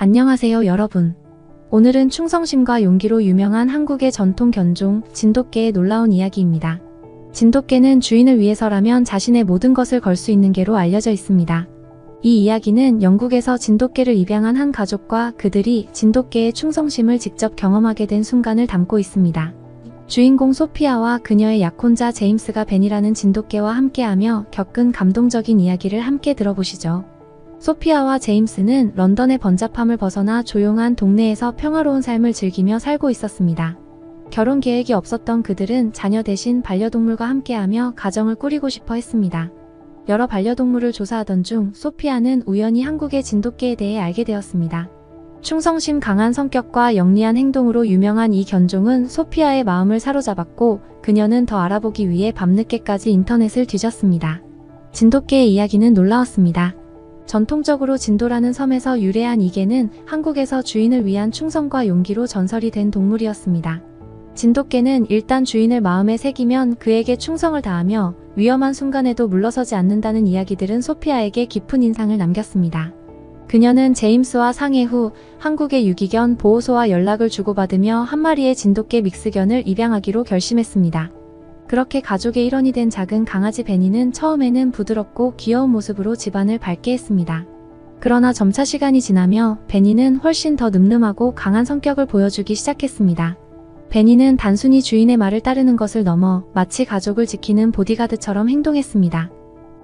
안녕하세요, 여러분. 오늘은 충성심과 용기로 유명한 한국의 전통 견종, 진돗개의 놀라운 이야기입니다. 진돗개는 주인을 위해서라면 자신의 모든 것을 걸 수 있는 개로 알려져 있습니다. 이 이야기는 영국에서 진돗개를 입양한 한 가족과 그들이 진돗개의 충성심을 직접 경험하게 된 순간을 담고 있습니다. 주인공 소피아와 그녀의 약혼자 제임스가 벤이라는 진돗개와 함께하며 겪은 감동적인 이야기를 함께 들어보시죠. 소피아와 제임스는 런던의 번잡함을 벗어나 조용한 동네에서 평화로운 삶을 즐기며 살고 있었습니다. 결혼 계획이 없었던 그들은 자녀 대신 반려동물과 함께하며 가정을 꾸리고 싶어 했습니다. 여러 반려동물을 조사하던 중 소피아는 우연히 한국의 진돗개에 대해 알게 되었습니다. 충성심 강한 성격과 영리한 행동으로 유명한 이 견종은 소피아의 마음을 사로잡았고 그녀는 더 알아보기 위해 밤늦게까지 인터넷을 뒤졌습니다. 진돗개의 이야기는 놀라웠습니다. 전통적으로 진도라는 섬에서 유래한 이 개는 한국에서 주인을 위한 충성과 용기로 전설이 된 동물이었습니다. 진돗개는 일단 주인을 마음에 새기면 그에게 충성을 다하며 위험한 순간에도 물러서지 않는다는 이야기들은 소피아에게 깊은 인상을 남겼습니다. 그녀는 제임스와 상해 후 한국의 유기견 보호소와 연락을 주고받으며 한 마리의 진돗개 믹스견을 입양하기로 결심했습니다. 그렇게 가족의 일원이 된 작은 강아지 베니는 처음에는 부드럽고 귀여운 모습으로 집안을 밝게 했습니다. 그러나 점차 시간이 지나며 베니는 훨씬 더 늠름하고 강한 성격을 보여주기 시작했습니다. 베니는 단순히 주인의 말을 따르는 것을 넘어 마치 가족을 지키는 보디가드처럼 행동했습니다.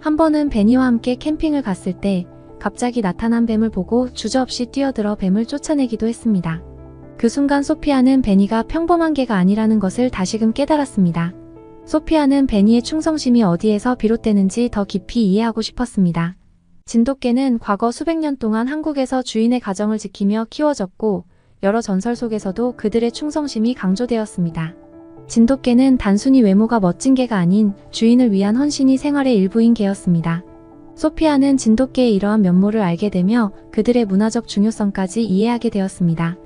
한 번은 베니와 함께 캠핑을 갔을 때 갑자기 나타난 뱀을 보고 주저없이 뛰어들어 뱀을 쫓아내기도 했습니다. 그 순간 소피아는 베니가 평범한 개가 아니라는 것을 다시금 깨달았습니다. 소피아는 베니의 충성심이 어디에서 비롯되는지 더 깊이 이해하고 싶었습니다. 진돗개는 과거 수백 년 동안 한국에서 주인의 가정을 지키며 키워졌고 여러 전설 속에서도 그들의 충성심이 강조되었습니다. 진돗개는 단순히 외모가 멋진 개가 아닌 주인을 위한 헌신이 생활의 일부인 개였습니다. 소피아는 진돗개의 이러한 면모를 알게 되며 그들의 문화적 중요성까지 이해하게 되었습니다.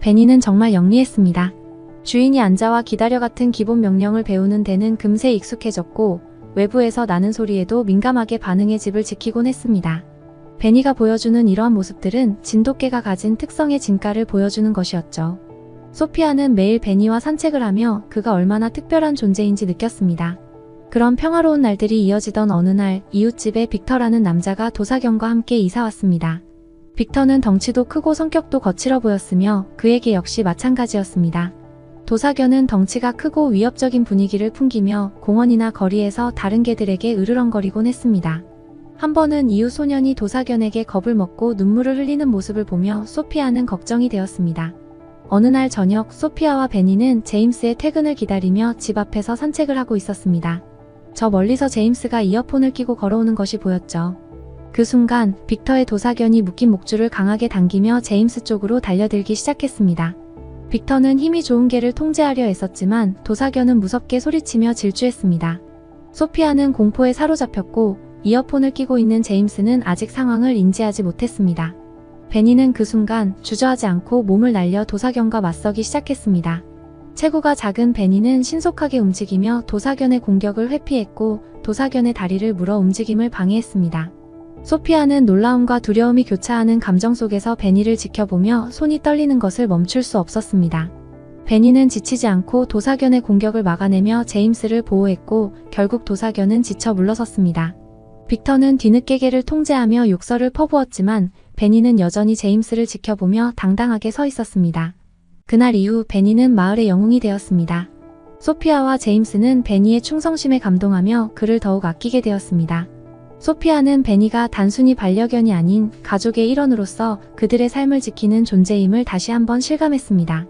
베니는 정말 영리했습니다. 주인이 앉아와 기다려 같은 기본 명령을 배우는 데는 금세 익숙해졌고 외부에서 나는 소리에도 민감하게 반응해 집을 지키곤 했습니다. 베니가 보여주는 이러한 모습들은 진돗개가 가진 특성의 진가를 보여주는 것이었죠. 소피아는 매일 베니와 산책을 하며 그가 얼마나 특별한 존재인지 느꼈습니다. 그런 평화로운 날들이 이어지던 어느 날 이웃집에 빅터라는 남자가 도사견과 함께 이사 왔습니다. 빅터는 덩치도 크고 성격도 거칠어 보였으며 그에게 역시 마찬가지였습니다. 도사견은 덩치가 크고 위협적인 분위기를 풍기며 공원이나 거리에서 다른 개들에게 으르렁거리곤 했습니다. 한 번은 이웃 소년이 도사견에게 겁을 먹고 눈물을 흘리는 모습을 보며 소피아는 걱정이 되었습니다. 어느 날 저녁 소피아와 베니는 제임스의 퇴근을 기다리며 집 앞에서 산책을 하고 있었습니다. 저 멀리서 제임스가 이어폰을 끼고 걸어오는 것이 보였죠. 그 순간 빅터의 도사견이 묶인 목줄을 강하게 당기며 제임스 쪽으로 달려들기 시작했습니다. 빅터는 힘이 좋은 개를 통제하려 애썼지만 도사견은 무섭게 소리치며 질주했습니다. 소피아는 공포에 사로잡혔고 이어폰을 끼고 있는 제임스는 아직 상황을 인지하지 못했습니다. 베니는 그 순간 주저하지 않고 몸을 날려 도사견과 맞서기 시작했습니다. 체구가 작은 베니는 신속하게 움직이며 도사견의 공격을 회피했고 도사견의 다리를 물어 움직임을 방해했습니다. 소피아는 놀라움과 두려움이 교차하는 감정 속에서 베니를 지켜보며 손이 떨리는 것을 멈출 수 없었습니다. 베니는 지치지 않고 도사견의 공격을 막아내며 제임스를 보호했고 결국 도사견은 지쳐 물러섰습니다. 빅터는 뒤늦게 개를 통제하며 욕설을 퍼부었지만 베니는 여전히 제임스를 지켜보며 당당하게 서 있었습니다. 그날 이후 베니는 마을의 영웅이 되었습니다. 소피아와 제임스는 베니의 충성심에 감동하며 그를 더욱 아끼게 되었습니다. 소피아는 베니가 단순히 반려견이 아닌 가족의 일원으로서 그들의 삶을 지키는 존재임을 다시 한번 실감했습니다.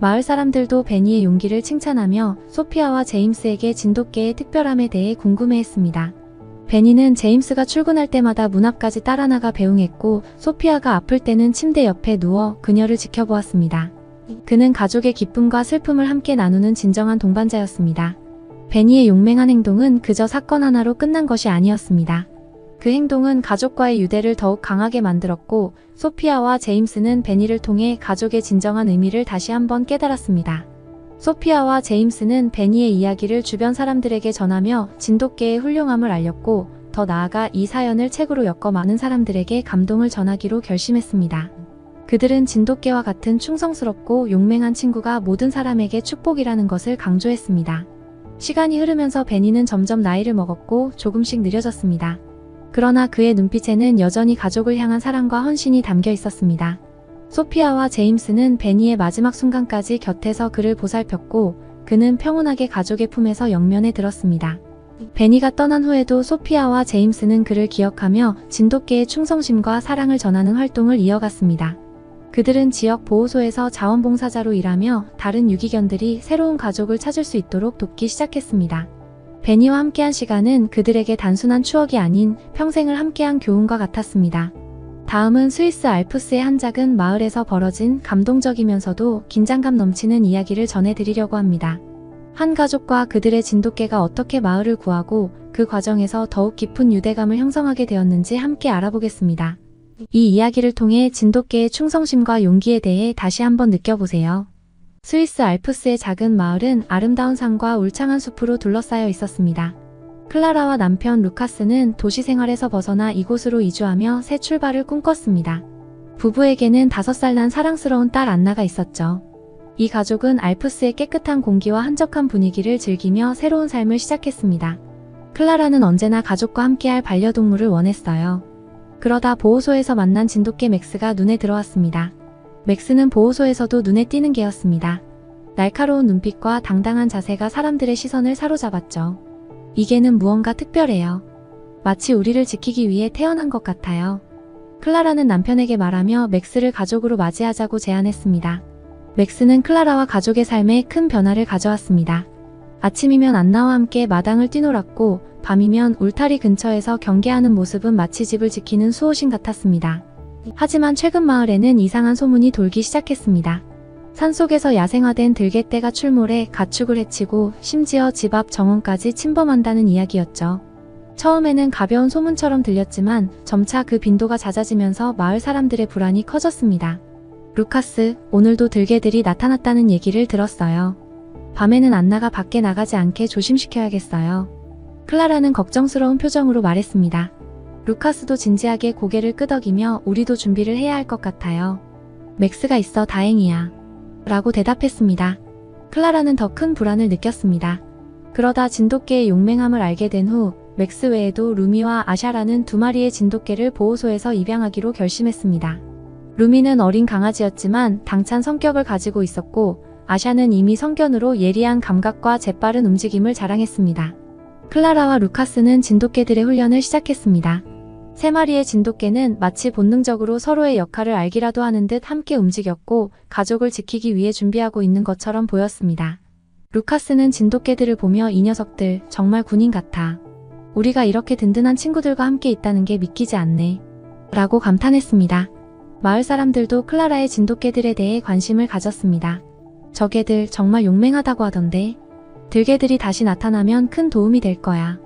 마을 사람들도 베니의 용기를 칭찬하며 소피아와 제임스에게 진돗개의 특별함에 대해 궁금해했습니다. 베니는 제임스가 출근할 때마다 문 앞까지 따라 나가 배웅했고 소피아가 아플 때는 침대 옆에 누워 그녀를 지켜보았습니다. 그는 가족의 기쁨과 슬픔을 함께 나누는 진정한 동반자였습니다. 베니의 용맹한 행동은 그저 사건 하나로 끝난 것이 아니었습니다. 그 행동은 가족과의 유대를 더욱 강하게 만들었고 소피아와 제임스는 베니를 통해 가족의 진정한 의미를 다시 한번 깨달았습니다. 소피아와 제임스는 베니의 이야기를 주변 사람들에게 전하며 진돗개의 훌륭함을 알렸고 더 나아가 이 사연을 책으로 엮어 많은 사람들에게 감동을 전하기로 결심했습니다. 그들은 진돗개와 같은 충성스럽고 용맹한 친구가 모든 사람에게 축복이라는 것을 강조했습니다. 시간이 흐르면서 베니는 점점 나이를 먹었고 조금씩 느려졌습니다. 그러나 그의 눈빛에는 여전히 가족을 향한 사랑과 헌신이 담겨 있었습니다. 소피아와 제임스는 베니의 마지막 순간까지 곁에서 그를 보살폈고 그는 평온하게 가족의 품에서 영면에 들었습니다. 베니가 떠난 후에도 소피아와 제임스는 그를 기억하며 진돗개의 충성심과 사랑을 전하는 활동을 이어갔습니다. 그들은 지역 보호소에서 자원봉사자로 일하며 다른 유기견들이 새로운 가족을 찾을 수 있도록 돕기 시작했습니다. 베니와 함께한 시간은 그들에게 단순한 추억이 아닌 평생을 함께한 교훈과 같았습니다. 다음은 스위스 알프스의 한 작은 마을에서 벌어진 감동적이면서도 긴장감 넘치는 이야기를 전해드리려고 합니다. 한 가족과 그들의 진돗개가 어떻게 마을을 구하고 그 과정에서 더욱 깊은 유대감을 형성하게 되었는지 함께 알아보겠습니다. 이 이야기를 통해 진돗개의 충성심과 용기에 대해 다시 한번 느껴보세요. 스위스 알프스의 작은 마을은 아름다운 산과 울창한 숲으로 둘러싸여 있었습니다. 클라라와 남편 루카스는 도시 생활에서 벗어나 이곳으로 이주하며 새 출발을 꿈꿨습니다. 부부에게는 다섯 살난 사랑스러운 딸 안나가 있었죠. 이 가족은 알프스의 깨끗한 공기와 한적한 분위기를 즐기며 새로운 삶을 시작했습니다. 클라라는 언제나 가족과 함께할 반려동물을 원했어요. 그러다 보호소에서 만난 진돗개 맥스가 눈에 들어왔습니다. 맥스는 보호소에서도 눈에 띄는 개였습니다. 날카로운 눈빛과 당당한 자세가 사람들의 시선을 사로잡았죠. 이 개는 무언가 특별해요. 마치 우리를 지키기 위해 태어난 것 같아요. 클라라는 남편에게 말하며 맥스를 가족으로 맞이하자고 제안했습니다. 맥스는 클라라와 가족의 삶에 큰 변화를 가져왔습니다. 아침이면 안나와 함께 마당을 뛰놀았고 밤이면 울타리 근처에서 경계하는 모습은 마치 집을 지키는 수호신 같았습니다. 하지만 최근 마을에는 이상한 소문이 돌기 시작했습니다. 산속에서 야생화된 들개떼가 출몰해 가축을 해치고 심지어 집 앞 정원까지 침범한다는 이야기였죠. 처음에는 가벼운 소문처럼 들렸지만 점차 그 빈도가 잦아지면서 마을 사람들의 불안이 커졌습니다. 루카스, 오늘도 들개들이 나타났다는 얘기를 들었어요. 밤에는 안나가 밖에 나가지 않게 조심시켜야겠어요. 클라라는 걱정스러운 표정으로 말했습니다. 루카스도 진지하게 고개를 끄덕이며 우리도 준비를 해야 할 것 같아요. 맥스가 있어 다행이야. 라고 대답했습니다. 클라라는 더 큰 불안을 느꼈습니다. 그러다 진돗개의 용맹함을 알게 된 후 맥스 외에도 루미와 아샤라는 두 마리의 진돗개를 보호소에서 입양하기로 결심했습니다. 루미는 어린 강아지였지만 당찬 성격을 가지고 있었고 아샤는 이미 성견으로 예리한 감각과 재빠른 움직임을 자랑했습니다. 클라라와 루카스는 진돗개들의 훈련을 시작했습니다. 세 마리의 진돗개는 마치 본능적으로 서로의 역할을 알기라도 하는 듯 함께 움직였고 가족을 지키기 위해 준비하고 있는 것처럼 보였습니다. 루카스는 진돗개들을 보며 이 녀석들 정말 군인 같아. 우리가 이렇게 든든한 친구들과 함께 있다는 게 믿기지 않네. 라고 감탄했습니다. 마을 사람들도 클라라의 진돗개들에 대해 관심을 가졌습니다. 저 개들 정말 용맹하다고 하던데. 들개들이 다시 나타나면 큰 도움이 될 거야.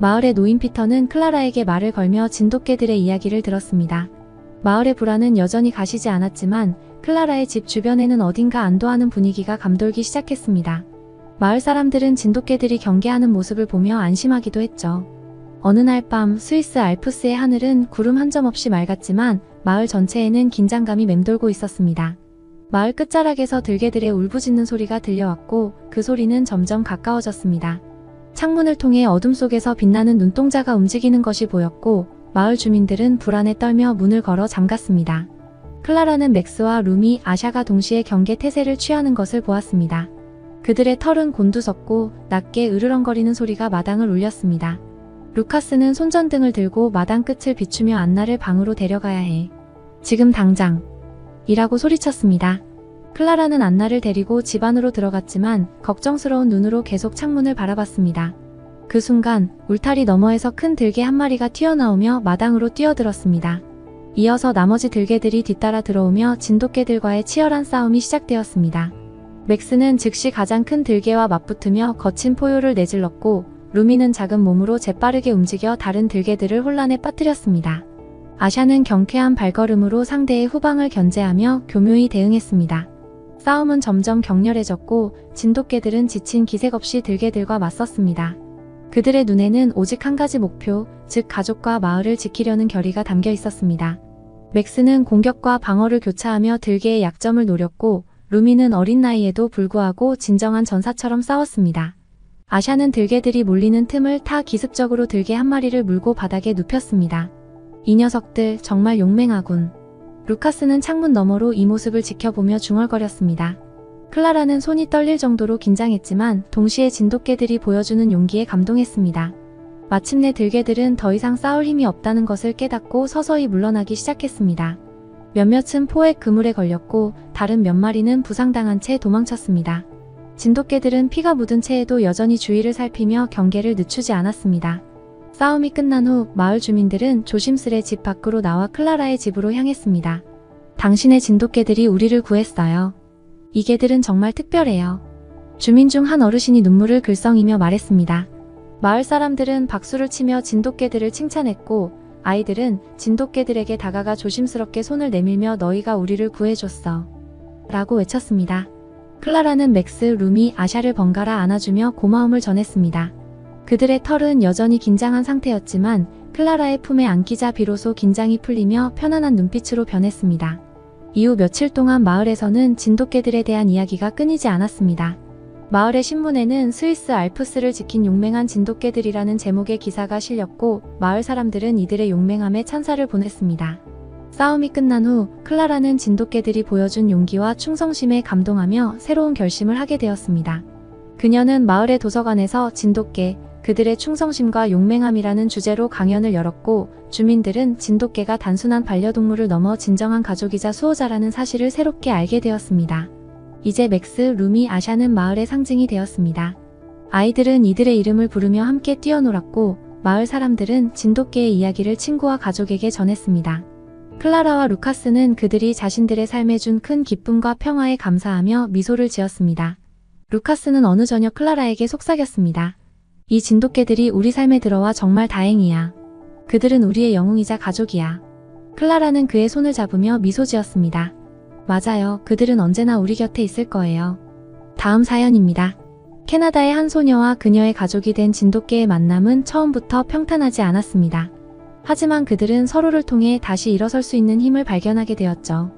마을의 노인 피터는 클라라에게 말을 걸며 진돗개들의 이야기를 들었습니다. 마을의 불안은 여전히 가시지 않았지만 클라라의 집 주변에는 어딘가 안도하는 분위기가 감돌기 시작했습니다. 마을 사람들은 진돗개들이 경계하는 모습을 보며 안심하기도 했죠. 어느 날 밤 스위스 알프스의 하늘은 구름 한 점 없이 맑았지만 마을 전체에는 긴장감이 맴돌고 있었습니다. 마을 끝자락에서 들개들의 울부짖는 소리가 들려왔고 그 소리는 점점 가까워졌습니다. 창문을 통해 어둠 속에서 빛나는 눈동자가 움직이는 것이 보였고 마을 주민들은 불안에 떨며 문을 걸어 잠갔습니다. 클라라는 맥스와 루미, 아샤가 동시에 경계 태세를 취하는 것을 보았습니다. 그들의 털은 곤두섰고 낮게 으르렁거리는 소리가 마당을 울렸습니다. 루카스는 손전등을 들고 마당 끝을 비추며 안나를 방으로 데려가야 해. 지금 당장. 이라고 소리쳤습니다. 클라라는 안나를 데리고 집 안으로 들어갔지만 걱정스러운 눈으로 계속 창문을 바라봤습니다. 그 순간 울타리 너머에서 큰 들개 한 마리가 튀어나오며 마당으로 뛰어들었습니다. 이어서 나머지 들개들이 뒤따라 들어오며 진돗개들과의 치열한 싸움이 시작되었습니다. 맥스는 즉시 가장 큰 들개와 맞붙으며 거친 포효를 내질렀고 루미는 작은 몸으로 재빠르게 움직여 다른 들개들을 혼란에 빠뜨렸습니다. 아샤는 경쾌한 발걸음으로 상대의 후방을 견제하며 교묘히 대응했습니다. 싸움은 점점 격렬해졌고 진돗개들은 지친 기색 없이 들개들과 맞섰습니다. 그들의 눈에는 오직 한 가지 목표, 즉 가족과 마을을 지키려는 결의가 담겨 있었습니다. 맥스는 공격과 방어를 교차하며 들개의 약점을 노렸고 루미는 어린 나이에도 불구하고 진정한 전사처럼 싸웠습니다. 아샤는 들개들이 몰리는 틈을 타 기습적으로 들개 한 마리를 물고 바닥에 눕혔습니다. 이 녀석들 정말 용맹하군. 루카스는 창문 너머로 이 모습을 지켜보며 중얼거렸습니다. 클라라는 손이 떨릴 정도로 긴장했지만 동시에 진돗개들이 보여주는 용기에 감동했습니다. 마침내 들개들은 더 이상 싸울 힘이 없다는 것을 깨닫고 서서히 물러나기 시작했습니다. 몇몇은 포획 그물에 걸렸고 다른 몇 마리는 부상당한 채 도망쳤습니다. 진돗개들은 피가 묻은 채에도 여전히 주위를 살피며 경계를 늦추지 않았습니다. 싸움이 끝난 후 마을 주민들은 조심스레 집 밖으로 나와 클라라의 집으로 향했습니다. 당신의 진돗개들이 우리를 구했어요. 이 개들은 정말 특별해요. 주민 중 한 어르신이 눈물을 글썽이며 말했습니다. 마을 사람들은 박수를 치며 진돗개들을 칭찬했고 아이들은 진돗개들에게 다가가 조심스럽게 손을 내밀며 너희가 우리를 구해줬어. 라고 외쳤습니다. 클라라는 맥스, 루미, 아샤를 번갈아 안아주며 고마움을 전했습니다. 그들의 털은 여전히 긴장한 상태였지만 클라라의 품에 안기자 비로소 긴장이 풀리며 편안한 눈빛으로 변했습니다. 이후 며칠 동안 마을에서는 진돗개들에 대한 이야기가 끊이지 않았습니다. 마을의 신문에는 스위스 알프스를 지킨 용맹한 진돗개들이라는 제목의 기사가 실렸고 마을 사람들은 이들의 용맹함에 찬사를 보냈습니다. 싸움이 끝난 후 클라라는 진돗개들이 보여준 용기와 충성심에 감동하며 새로운 결심을 하게 되었습니다. 그녀는 마을의 도서관에서 진돗개, 그들의 충성심과 용맹함이라는 주제로 강연을 열었고 주민들은 진돗개가 단순한 반려동물을 넘어 진정한 가족이자 수호자라는 사실을 새롭게 알게 되었습니다. 이제 맥스, 루미, 아샤는 마을의 상징이 되었습니다. 아이들은 이들의 이름을 부르며 함께 뛰어놀았고 마을 사람들은 진돗개의 이야기를 친구와 가족에게 전했습니다. 클라라와 루카스는 그들이 자신들의 삶에 준 큰 기쁨과 평화에 감사하며 미소를 지었습니다. 루카스는 어느 저녁 클라라에게 속삭였습니다. 이 진돗개들이 우리 삶에 들어와 정말 다행이야. 그들은 우리의 영웅이자 가족이야. 클라라는 그의 손을 잡으며 미소 지었습니다. 맞아요. 그들은 언제나 우리 곁에 있을 거예요. 다음 사연입니다. 캐나다의 한 소녀와 그녀의 가족이 된 진돗개의 만남은 처음부터 평탄하지 않았습니다. 하지만 그들은 서로를 통해 다시 일어설 수 있는 힘을 발견하게 되었죠.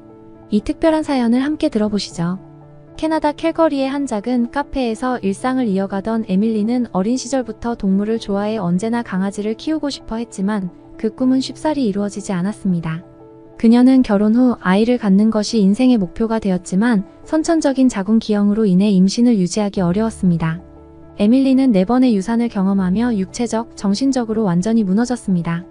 이 특별한 사연을 함께 들어보시죠. 캐나다 캘거리의 한 작은 카페에서 일상을 이어가던 에밀리는 어린 시절부터 동물을 좋아해 언제나 강아지를 키우고 싶어 했지만 그 꿈은 쉽사리 이루어지지 않았습니다. 그녀는 결혼 후 아이를 갖는 것이 인생의 목표가 되었지만 선천적인 자궁 기형으로 인해 임신을 유지하기 어려웠습니다. 에밀리는 네 번의 유산을 경험하며 육체적, 정신적으로 완전히 무너졌습니다.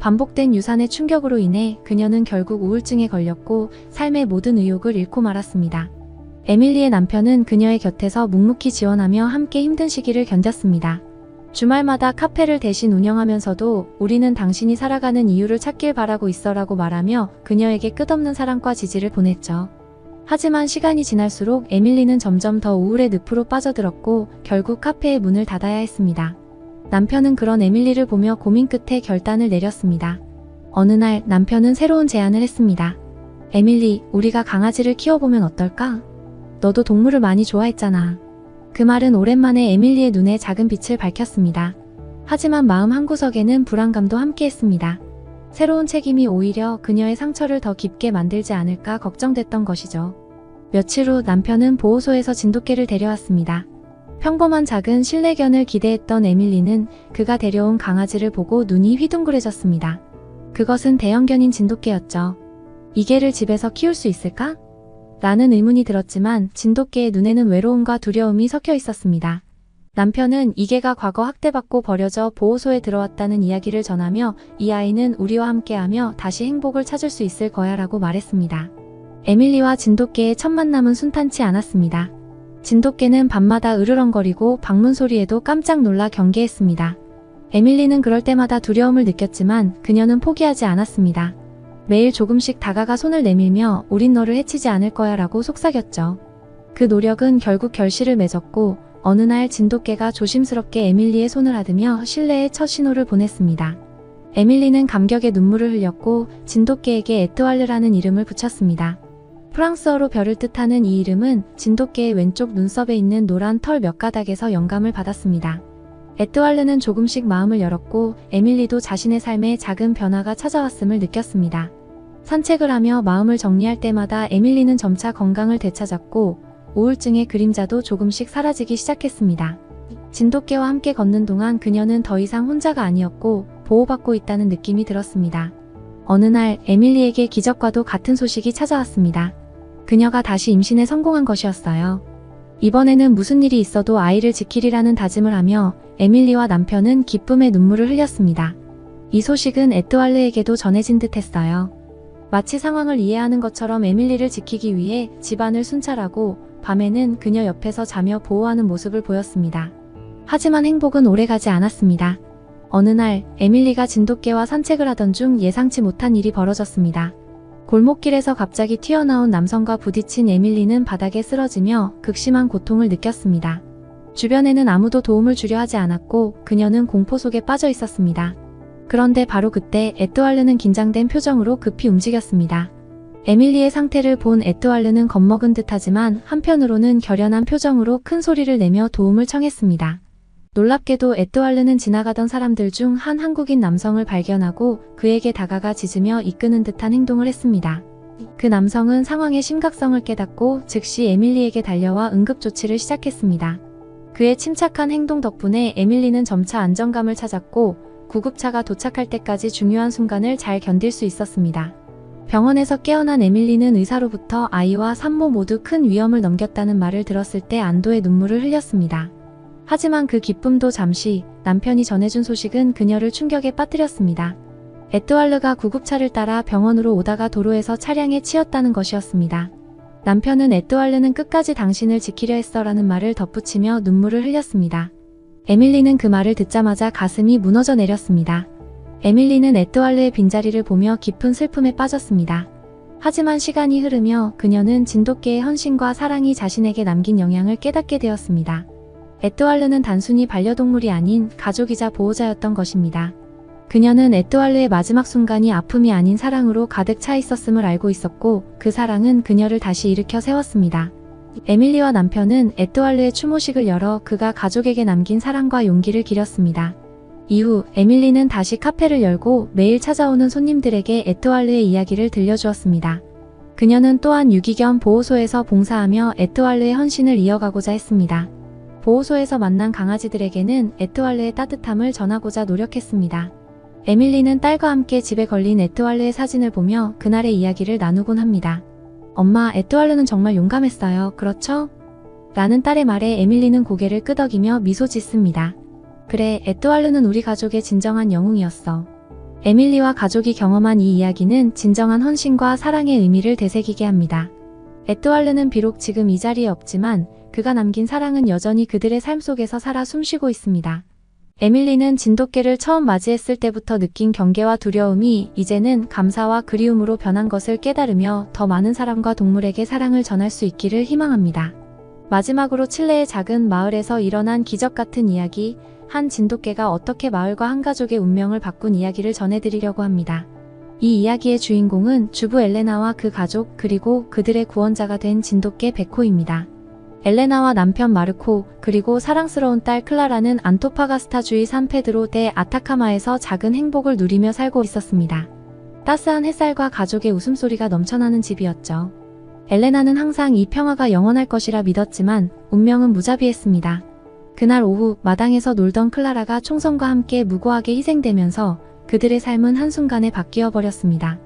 반복된 유산의 충격으로 인해 그녀는 결국 우울증에 걸렸고 삶의 모든 의욕을 잃고 말았습니다. 에밀리의 남편은 그녀의 곁에서 묵묵히 지원하며 함께 힘든 시기를 견뎠습니다. 주말마다 카페를 대신 운영하면서도 우리는 당신이 살아가는 이유를 찾길 바라고 있어 라고 말하며 그녀에게 끝없는 사랑과 지지를 보냈죠. 하지만 시간이 지날수록 에밀리는 점점 더 우울의 늪으로 빠져들었고 결국 카페의 문을 닫아야 했습니다. 남편은 그런 에밀리를 보며 고민 끝에 결단을 내렸습니다. 어느 날 남편은 새로운 제안을 했습니다. 에밀리, 우리가 강아지를 키워보면 어떨까? 너도 동물을 많이 좋아했잖아. 그 말은 오랜만에 에밀리의 눈에 작은 빛을 밝혔습니다. 하지만 마음 한구석에는 불안감도 함께했습니다. 새로운 책임이 오히려 그녀의 상처를 더 깊게 만들지 않을까 걱정됐던 것이죠. 며칠 후 남편은 보호소에서 진돗개를 데려왔습니다. 평범한 작은 실내견을 기대했던 에밀리는 그가 데려온 강아지를 보고 눈이 휘둥그레졌습니다. 그것은 대형견인 진돗개였죠. 이 개를 집에서 키울 수 있을까? 라는 의문이 들었지만 진돗개의 눈에는 외로움과 두려움이 섞여 있었습니다. 남편은 이 개가 과거 학대받고 버려져 보호소에 들어왔다는 이야기를 전하며 이 아이는 우리와 함께하며 다시 행복을 찾을 수 있을 거야 라고 말했습니다. 에밀리와 진돗개의 첫 만남은 순탄치 않았습니다. 진돗개는 밤마다 으르렁거리고 방문 소리에도 깜짝 놀라 경계했습니다. 에밀리는 그럴 때마다 두려움을 느꼈지만 그녀는 포기하지 않았습니다. 매일 조금씩 다가가 손을 내밀며 우린 너를 해치지 않을 거야 라고 속삭였죠. 그 노력은 결국 결실을 맺었고 어느 날 진돗개가 조심스럽게 에밀리의 손을 하드며 실내에 첫 신호를 보냈습니다. 에밀리는 감격의 눈물을 흘렸고 진돗개에게 에트왈르라는 이름을 붙였습니다. 프랑스어로 별을 뜻하는 이 이름은 진돗개의 왼쪽 눈썹에 있는 노란 털 몇 가닥에서 영감을 받았습니다. 에트왈르는 조금씩 마음을 열었고 에밀리도 자신의 삶에 작은 변화가 찾아왔음을 느꼈습니다. 산책을 하며 마음을 정리할 때마다 에밀리는 점차 건강을 되찾았고 우울증의 그림자도 조금씩 사라지기 시작했습니다. 진돗개와 함께 걷는 동안 그녀는 더 이상 혼자가 아니었고 보호받고 있다는 느낌이 들었습니다. 어느 날 에밀리에게 기적과도 같은 소식이 찾아왔습니다. 그녀가 다시 임신에 성공한 것이었어요. 이번에는 무슨 일이 있어도 아이를 지키리라는 다짐을 하며 에밀리와 남편은 기쁨의 눈물을 흘렸습니다. 이 소식은 에뚜알르에게도 전해진 듯 했어요. 마치 상황을 이해하는 것처럼 에밀리를 지키기 위해 집안을 순찰하고 밤에는 그녀 옆에서 자며 보호하는 모습을 보였습니다. 하지만 행복은 오래가지 않았습니다. 어느 날 에밀리가 진돗개와 산책을 하던 중 예상치 못한 일이 벌어졌습니다. 골목길에서 갑자기 튀어나온 남성과 부딪힌 에밀리는 바닥에 쓰러지며 극심한 고통을 느꼈습니다. 주변에는 아무도 도움을 주려 하지 않았고 그녀는 공포 속에 빠져 있었습니다. 그런데 바로 그때 에뚜알르는 긴장된 표정으로 급히 움직였습니다. 에밀리의 상태를 본 에뚜알르는 겁먹은 듯하지만 한편으로는 결연한 표정으로 큰 소리를 내며 도움을 청했습니다. 놀랍게도 에뚜알르는 지나가던 사람들 중 한 한국인 남성을 발견하고 그에게 다가가 짖으며 이끄는 듯한 행동을 했습니다. 그 남성은 상황의 심각성을 깨닫고 즉시 에밀리에게 달려와 응급조치를 시작했습니다. 그의 침착한 행동 덕분에 에밀리는 점차 안정감을 찾았고 구급차가 도착할 때까지 중요한 순간을 잘 견딜 수 있었습니다. 병원에서 깨어난 에밀리는 의사로부터 아이와 산모 모두 큰 위험을 넘겼다는 말을 들었을 때 안도의 눈물을 흘렸습니다. 하지만 그 기쁨도 잠시 남편이 전해준 소식은 그녀를 충격에 빠뜨렸습니다. 에뚜알르가 구급차를 따라 병원으로 오다가 도로에서 차량에 치였다는 것이었습니다. 남편은 에뚜알르는 끝까지 당신을 지키려 했어라는 말을 덧붙이며 눈물을 흘렸습니다. 에밀리는 그 말을 듣자마자 가슴이 무너져 내렸습니다. 에밀리는 에뚜알르의 빈자리를 보며 깊은 슬픔에 빠졌습니다. 하지만 시간이 흐르며 그녀는 진돗개의 헌신과 사랑이 자신에게 남긴 영향을 깨닫게 되었습니다. 에뚜알르는 단순히 반려동물이 아닌 가족이자 보호자였던 것입니다. 그녀는 에뚜알르의 마지막 순간이 아픔이 아닌 사랑으로 가득 차 있었음을 알고 있었고 그 사랑은 그녀를 다시 일으켜 세웠습니다. 에밀리와 남편은 에뚜알르의 추모식을 열어 그가 가족에게 남긴 사랑과 용기를 기렸습니다. 이후 에밀리는 다시 카페를 열고 매일 찾아오는 손님들에게 에뚜알르의 이야기를 들려주었습니다. 그녀는 또한 유기견 보호소에서 봉사하며 에뚜알르의 헌신을 이어가고자 했습니다. 보호소에서 만난 강아지들에게는 에뚜알르의 따뜻함을 전하고자 노력했습니다. 에밀리는 딸과 함께 집에 걸린 에뚜알르의 사진을 보며 그날의 이야기를 나누곤 합니다. 엄마, 에뚜알르는 정말 용감했어요. 그렇죠? 라는 딸의 말에 에밀리는 고개를 끄덕이며 미소 짓습니다. 그래, 에뚜알르는 우리 가족의 진정한 영웅이었어. 에밀리와 가족이 경험한 이 이야기는 진정한 헌신과 사랑의 의미를 되새기게 합니다. 에뚜알르는 비록 지금 이 자리에 없지만 그가 남긴 사랑은 여전히 그들의 삶 속에서 살아 숨쉬고 있습니다. 에밀리는 진돗개를 처음 맞이했을 때부터 느낀 경계와 두려움이 이제는 감사와 그리움으로 변한 것을 깨달으며 더 많은 사람과 동물에게 사랑을 전할 수 있기를 희망합니다. 마지막으로 칠레의 작은 마을에서 일어난 기적 같은 이야기, 한 진돗개가 어떻게 마을과 한 가족의 운명을 바꾼 이야기를 전해드리려고 합니다. 이 이야기의 주인공은 주부 엘레나와 그 가족 그리고 그들의 구원자가 된 진돗개 베코입니다. 엘레나와 남편 마르코 그리고 사랑스러운 딸 클라라는 안토파가스타주의 산페드로 대 아타카마에서 작은 행복을 누리며 살고 있었습니다. 따스한 햇살과 가족의 웃음소리가 넘쳐나는 집이었죠. 엘레나는 항상 이 평화가 영원할 것이라 믿었지만 운명은 무자비했습니다. 그날 오후 마당에서 놀던 클라라가 총성과 함께 무고하게 희생되면서 그들의 삶은 한순간에 바뀌어 버렸습니다.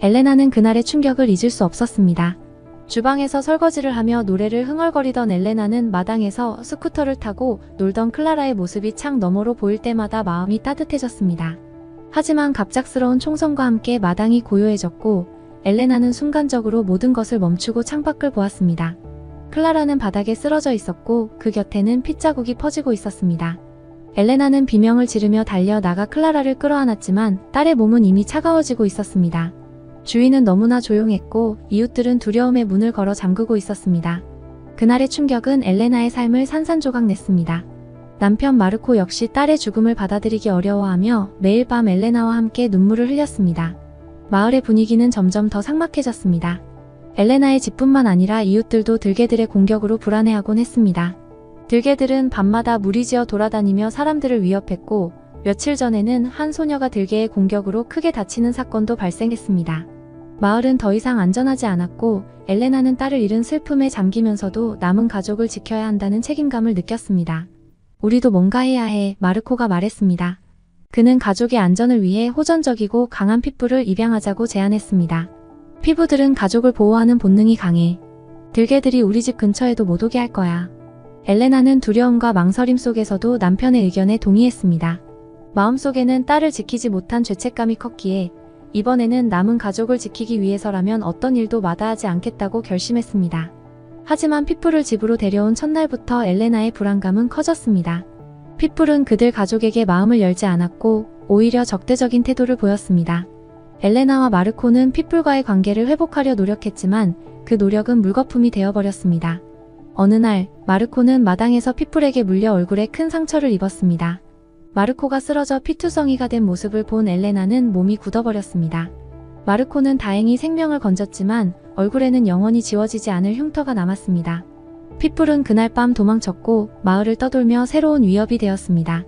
엘레나는 그날의 충격을 잊을 수 없었습니다. 주방에서 설거지를 하며 노래를 흥얼거리던 엘레나는 마당에서 스쿠터를 타고 놀던 클라라의 모습이 창 너머로 보일 때마다 마음이 따뜻해졌습니다. 하지만 갑작스러운 총성과 함께 마당이 고요해졌고 엘레나는 순간적으로 모든 것을 멈추고 창밖을 보았습니다. 클라라는 바닥에 쓰러져 있었고 그 곁에는 핏자국이 퍼지고 있었습니다. 엘레나는 비명을 지르며 달려 나가 클라라를 끌어안았지만 딸의 몸은 이미 차가워지고 있었습니다. 주위는 너무나 조용했고 이웃들은 두려움에 문을 걸어 잠그고 있었습니다. 그날의 충격은 엘레나의 삶을 산산조각 냈습니다. 남편 마르코 역시 딸의 죽음을 받아들이기 어려워하며 매일 밤 엘레나와 함께 눈물을 흘렸습니다. 마을의 분위기는 점점 더 삭막해졌습니다. 엘레나의 집뿐만 아니라 이웃들도 들개들의 공격으로 불안해하곤 했습니다. 들개들은 밤마다 무리지어 돌아다니며 사람들을 위협했고 며칠 전에는 한 소녀가 들개의 공격으로 크게 다치는 사건도 발생했습니다. 마을은 더 이상 안전하지 않았고 엘레나는 딸을 잃은 슬픔에 잠기면서도 남은 가족을 지켜야 한다는 책임감을 느꼈습니다. 우리도 뭔가 해야 해, 마르코가 말했습니다. 그는 가족의 안전을 위해 호전적이고 강한 핏불을 입양하자고 제안했습니다. 피부들은 가족을 보호하는 본능이 강해. 들개들이 우리 집 근처에도 못 오게 할 거야. 엘레나는 두려움과 망설임 속에서도 남편의 의견에 동의했습니다. 마음속에는 딸을 지키지 못한 죄책감이 컸기에 이번에는 남은 가족을 지키기 위해서라면 어떤 일도 마다하지 않겠다고 결심했습니다. 하지만 핏불을 집으로 데려온 첫날부터 엘레나의 불안감은 커졌습니다. 핏불은 그들 가족에게 마음을 열지 않았고 오히려 적대적인 태도를 보였습니다. 엘레나와 마르코는 핏불과의 관계를 회복하려 노력했지만 그 노력은 물거품이 되어버렸습니다. 어느 날 마르코는 마당에서 핏불에게 물려 얼굴에 큰 상처를 입었습니다. 마르코가 쓰러져 피투성이가 된 모습을 본 엘레나는 몸이 굳어버렸습니다. 마르코는 다행히 생명을 건졌지만 얼굴에는 영원히 지워지지 않을 흉터가 남았습니다. 핏불은 그날 밤 도망쳤고 마을을 떠돌며 새로운 위협이 되었습니다.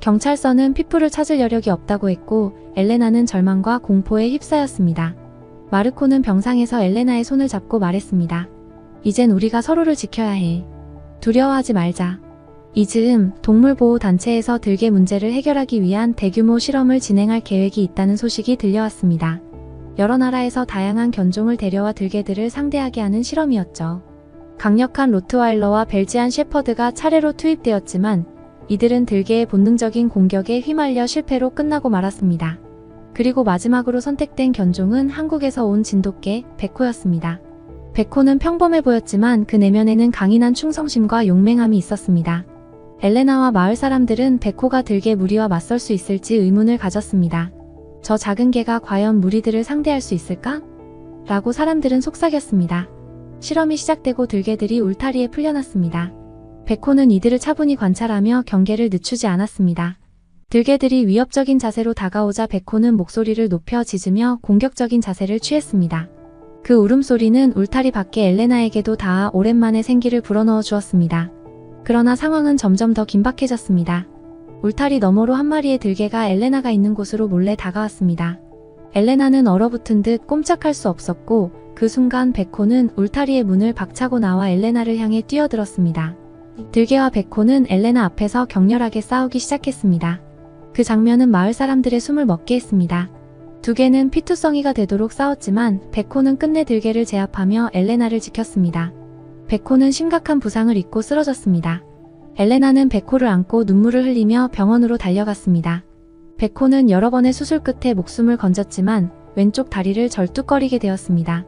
경찰서는 핏불을 찾을 여력이 없다고 했고 엘레나는 절망과 공포에 휩싸였습니다. 마르코는 병상에서 엘레나의 손을 잡고 말했습니다. 이젠 우리가 서로를 지켜야 해. 두려워하지 말자. 이 즈음 동물보호단체에서 들개 문제를 해결하기 위한 대규모 실험을 진행할 계획이 있다는 소식이 들려왔습니다. 여러 나라에서 다양한 견종을 데려와 들개들을 상대하게 하는 실험이었죠. 강력한 로트와일러와 벨지안 셰퍼드가 차례로 투입되었지만 이들은 들개의 본능적인 공격에 휘말려 실패로 끝나고 말았습니다. 그리고 마지막으로 선택된 견종은 한국에서 온 진돗개 백호였습니다. 백호는 평범해 보였지만 그 내면에는 강인한 충성심과 용맹함이 있었습니다. 엘레나와 마을 사람들은 백호가 들개 무리와 맞설 수 있을지 의문을 가졌습니다. 저 작은 개가 과연 무리들을 상대할 수 있을까? 라고 사람들은 속삭였습니다. 실험이 시작되고 들개들이 울타리에 풀려났습니다. 백호는 이들을 차분히 관찰하며 경계를 늦추지 않았습니다. 들개들이 위협적인 자세로 다가오자 백호는 목소리를 높여 짖으며 공격적인 자세를 취했습니다. 그 울음소리는 울타리 밖에 엘레나에게도 닿아 오랜만에 생기를 불어넣어 주었습니다. 그러나 상황은 점점 더 긴박해졌습니다. 울타리 너머로 한 마리의 들개가 엘레나가 있는 곳으로 몰래 다가왔습니다. 엘레나는 얼어붙은 듯 꼼짝할 수 없었고 그 순간 백호는 울타리의 문을 박차고 나와 엘레나를 향해 뛰어들었습니다. 들개와 백호는 엘레나 앞에서 격렬하게 싸우기 시작했습니다. 그 장면은 마을 사람들의 숨을 먹게 했습니다. 두 개는 피투성이가 되도록 싸웠지만 백호는 끝내 들개를 제압하며 엘레나를 지켰습니다. 백호는 심각한 부상을 입고 쓰러졌습니다. 엘레나는 백호를 안고 눈물을 흘리며 병원으로 달려갔습니다. 백호는 여러 번의 수술 끝에 목숨을 건졌지만 왼쪽 다리를 절뚝거리게 되었습니다.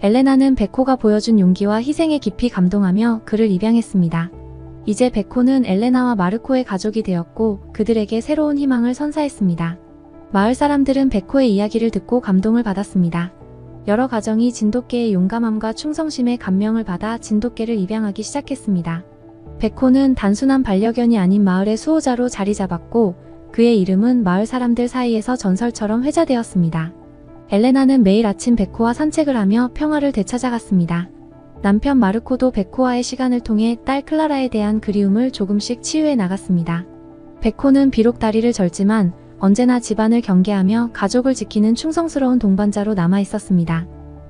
엘레나는 백호가 보여준 용기와 희생에 깊이 감동하며 그를 입양했습니다. 이제 백호는 엘레나와 마르코의 가족이 되었고 그들에게 새로운 희망을 선사했습니다. 마을 사람들은 백호의 이야기를 듣고 감동을 받았습니다. 여러 가정이 진돗개의 용감함과 충성심에 감명을 받아 진돗개를 입양하기 시작했습니다. 백호는 단순한 반려견이 아닌 마을의 수호자로 자리 잡았고 그의 이름은 마을 사람들 사이에서 전설처럼 회자되었습니다. 엘레나는 매일 아침 백호와 산책을 하며 평화를 되찾아갔습니다. 남편 마르코도 백호와의 시간을 통해 딸 클라라에 대한 그리움을 조금씩 치유해 나갔습니다. 백호는 비록 다리를 절지만 언제나 집안을 경계하며 가족을 지키는 충성스러운 동반자로 남아 있었습니다.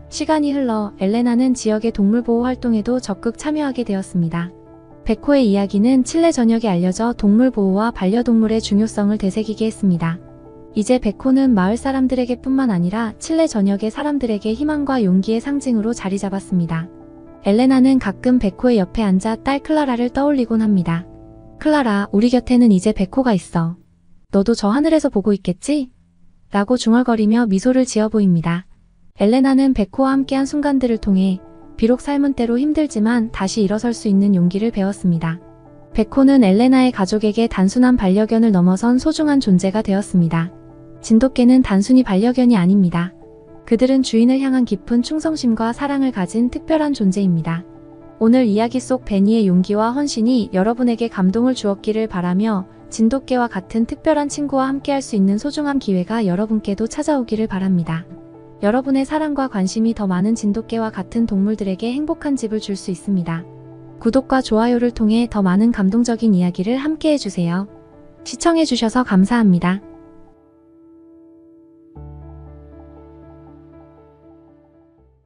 시간이 흘러 엘레나는 지역의 동물보호 활동에도 적극 참여하게 되었습니다. 백호의 이야기는 칠레 전역에 알려져 동물보호와 반려동물의 중요성을 되새기게 했습니다. 이제 백호는 마을 사람들에게 뿐만 아니라 칠레 전역의 사람들에게 희망과 용기의 상징으로 자리 잡았습니다. 엘레나는 가끔 백호의 옆에 앉아 딸 클라라를 떠올리곤 합니다. 클라라, 우리 곁에는 이제 백호가 있어. 너도 저 하늘에서 보고 있겠지? 라고 중얼거리며 미소를 지어 보입니다. 엘레나는 백호와 함께한 순간들을 통해 비록 삶은 때로 힘들지만 다시 일어설 수 있는 용기를 배웠습니다. 백호는 엘레나의 가족에게 단순한 반려견을 넘어선 소중한 존재가 되었습니다. 진돗개는 단순히 반려견이 아닙니다. 그들은 주인을 향한 깊은 충성심과 사랑을 가진 특별한 존재입니다. 오늘 이야기 속 베니의 용기와 헌신이 여러분에게 감동을 주었기를 바라며 진돗개와 같은 특별한 친구와 함께할 수 있는 소중한 기회가 여러분께도 찾아오기를 바랍니다. 여러분의 사랑과 관심이 더 많은 진돗개와 같은 동물들에게 행복한 집을 줄 수 있습니다. 구독과 좋아요를 통해 더 많은 감동적인 이야기를 함께 해주세요. 시청해주셔서 감사합니다.